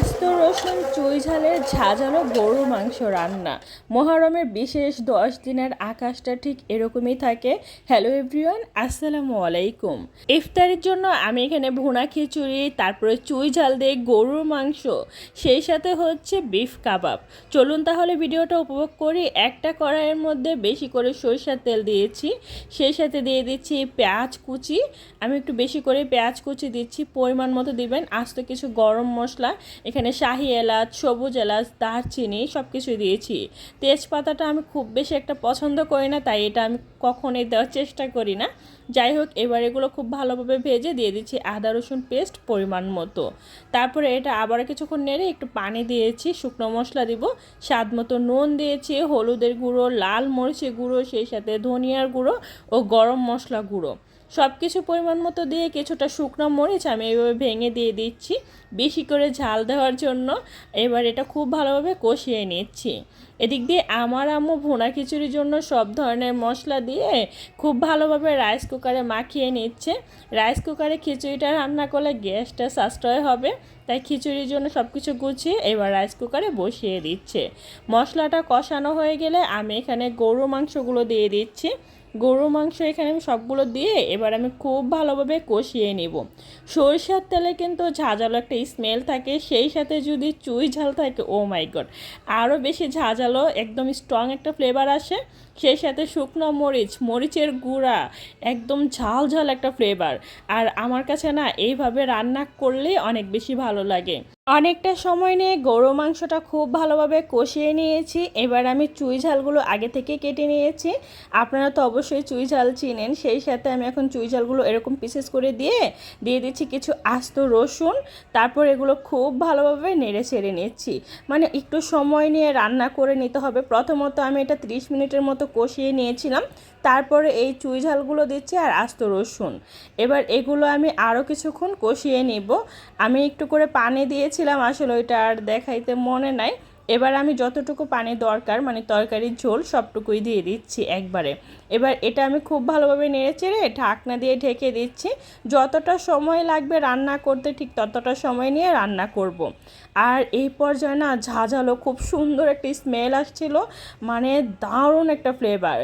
আস্ত রসুন, চুই ঝালের ঝাঁঝালো গরুর মাংস রান্না। মহরমের বিশেষ দশ দিনের আকাশটা ঠিক এরকমই থাকে। হ্যালো এভরিওয়ান আসসালামু আলাইকুম। ইফতারের জন্য আমি এখানে ভুনা খিচুড়ি, তারপরে চুই ঝাল দিয়ে গরুর মাংস, সেই সাথে হচ্ছে বিফ কাবাব। চলুন তাহলে ভিডিওটা উপভোগ করি। একটা কড়াইয়ের মধ্যে বেশি করে সরিষার তেল দিয়েছি। সেই সাথে দিয়ে দিচ্ছি পেঁয়াজ কুচি। আমি একটু বেশি করে পেঁয়াজ কুচি দিচ্ছি। পরিমাণ মতো দিবেন। আস্ত কিছু গরম মশলা। এখানে শাহি এলাচ, সবুজ এলাচ, দারচিনি সব কিছু দিয়েছি। তেজপাতাটা আমি খুব বেশি একটা পছন্দ করি না, তাই এটা আমি কখনোই দেওয়ার চেষ্টা করি না। যাই হোক, এবার এগুলো খুব ভালোভাবে ভেজে দিয়ে দিচ্ছি আদা, রসুন পেস্ট পরিমাণ মতো। তারপরে এটা আবার কিছুক্ষণ নেড়ে একটু পানি দিয়েছি, শুকনো মশলা দিব, স্বাদ মতো নুন দিয়েছি, হলুদের গুঁড়ো, লাল মরিচের গুঁড়ো, সেই সাথে ধনিয়ার গুঁড়ো ও গরম মশলা গুঁড়ো। সব কিছু পরিমাণ মতো দিয়ে কিছুটা শুকনো মরিচ আমি এইভাবে ভেঙে দিয়ে দিচ্ছি। বেশি করে ঝাল দেওয়ার জন্য এবার এটা খুব ভালোভাবে কষিয়ে নিচ্ছি। এদিক দিয়ে আমার আম্মু ভুনা খিচুড়ির জন্য সব ধরনের মশলা দিয়ে খুব ভালোভাবে রাইস কুকারে মাখিয়ে নিচ্ছে। রাইস কুকারে খিচুড়িটা রান্না করলে গ্যাসটা সাশ্রয় হবে, তাই খিচুড়ির জন্য সব কিছু গুছিয়ে এবার রাইস কুকারে বসিয়ে দিচ্ছে। মশলাটা কষানো হয়ে গেলে আমি এখানে গরু মাংসগুলো দিয়ে দিচ্ছি। গরু মাংস এখানে আমি সবগুলো দিয়ে এবার আমি খুব ভালোভাবে কষিয়ে নিব। সরিষার তেলে কিন্তু ঝাঁঝালো একটা স্মেল থাকে, সেই সাথে যদি চুই ঝাল থাকে ও মাই গড আরও বেশি ঝাঁঝালো, একদম স্ট্রং একটা ফ্লেভার আসে। সেই সাথে শুকনো মরিচ, মরিচের গুঁড়া, একদম ঝাল ঝাল একটা ফ্লেভার আর আমার কাছে না, এইভাবে রান্না করলে অনেক বেশি ভালো লাগে। অনেকটা সময় নিয়ে গরু মাংসটা খুব ভালোভাবে কষিয়ে নিয়েছি। এবার আমি চুই ঝালগুলো আগে থেকে কেটে নিয়েছি। আপনারা তো অবশ্যই চুই ঝাল চিনেন। সেই সাথে আমি এখন চুই ঝালগুলো এরকম পিসেস করে দিয়ে দিয়ে দিচ্ছি কিছু আস্ত রসুন। তারপর এগুলো খুব ভালোভাবে নেড়ে ছেড়ে নিচ্ছি। মানে একটু সময় নিয়ে রান্না করে নিতে হবে। প্রথমত আমি এটা 30 মিনিটের মতো কষিয়ে নিয়েছিলাম। তারপরে এই চুই ঝালগুলো দিচ্ছি আর আস্ত রসুন। এবার এগুলো আমি আরও কিছুক্ষণ কষিয়ে নিব। আমি একটু করে পানি দিয়েছিলাম আসলে ওইটা আর দেখাইতে মনে নাই। এবার আমি যতটুকু পানি দরকার মানে তরকারির ঝোল সবটুকুই দিয়ে দিচ্ছি একবারে। এবার এটা আমি খুব ভালোভাবে নেড়ে চেড়ে ঢাকনা দিয়ে ঢেকে দিচ্ছি। যতটা সময় লাগবে রান্না করতে, ঠিক ততটা সময় নিয়ে রান্না করব। আর এই পর্যায়ে না ঝাঁঝালো খুব সুন্দর একটা স্মেল আসছিল মানে দারুণ একটা ফ্লেভার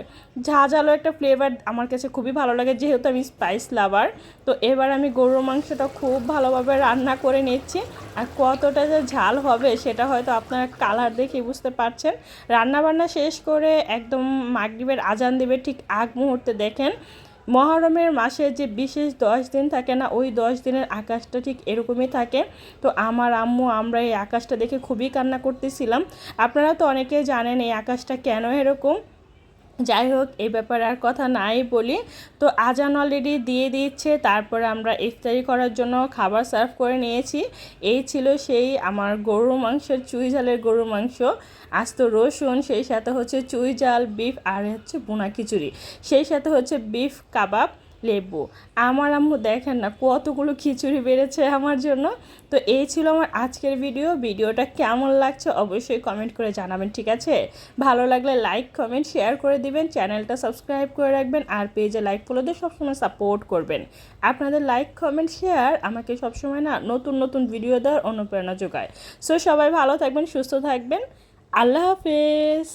ঝাঁঝালো একটা ফ্লেভার আমার কাছে খুবই ভালো লাগে, যেহেতু আমি স্পাইস লাভার তো এবার আমি গরুর মাংসটা খুব ভালোভাবে রান্না করে নিচ্ছি। আর কতটা যে ঝাল হবে সেটা হয়তো আপনারা কালার দেখে বুঝতে পারছেন। রান্নাবান্না শেষ করে একদম মাগরিবের আজান দেবে ঠিক আগ মুহূর্তে দেখেন। মহরমের মাসে যে বিশেষ দশ দিন থাকে না, ওই দশ দিনের আকাশটা ঠিক এরকমই থাকে। তো আমার আম্মু, আমরা এই আকাশটা দেখে খুবই কান্না করতেছিলাম। আপনারা তো অনেকেই জানেন এই আকাশটা কেন এরকম? যাই হোক, এ ব্যাপারে আর কথা নাই বলি। তো আজান অলরেডি দিয়ে দিচ্ছে তারপরে আমরা ইফতারি করার জন্য খাবার সার্ভ করে নিয়েছি। এই ছিল সেই আমার গরু মাংসের চুই ঝালের গরু মাংস আজ তো রসুন, সেই সাথে হচ্ছে চুই জাল বিফ, আর হচ্ছে বোনা খিচুড়ি। সেই সাথে হচ্ছে বিফ, কাবাব লেবু। আমার আম্মু দেখেন না, কতগুলো খিচুড়ি বেড়েছে আমার জন্য। তো এই ছিল আমার আজকের ভিডিও। ভিডিওটা কেমন লাগছে অবশ্যই কমেন্ট করে জানাবেন, ঠিক আছে? ভালো লাগলে লাইক কমেন্ট শেয়ার করে দিবেন, চ্যানেলটা সাবস্ক্রাইব করে রাখবেন, আর পেজে লাইক ফলো দিয়ে সবসময় সাপোর্ট করবেন। আপনাদের লাইক কমেন্ট শেয়ার আমাকে সবসময় না নতুন নতুন ভিডিও দেওয়ার অনুপ্রেরণা যোগায়। সো সবাই ভালো থাকবেন, সুস্থ থাকবেন। আল্লাহ হাফেজ।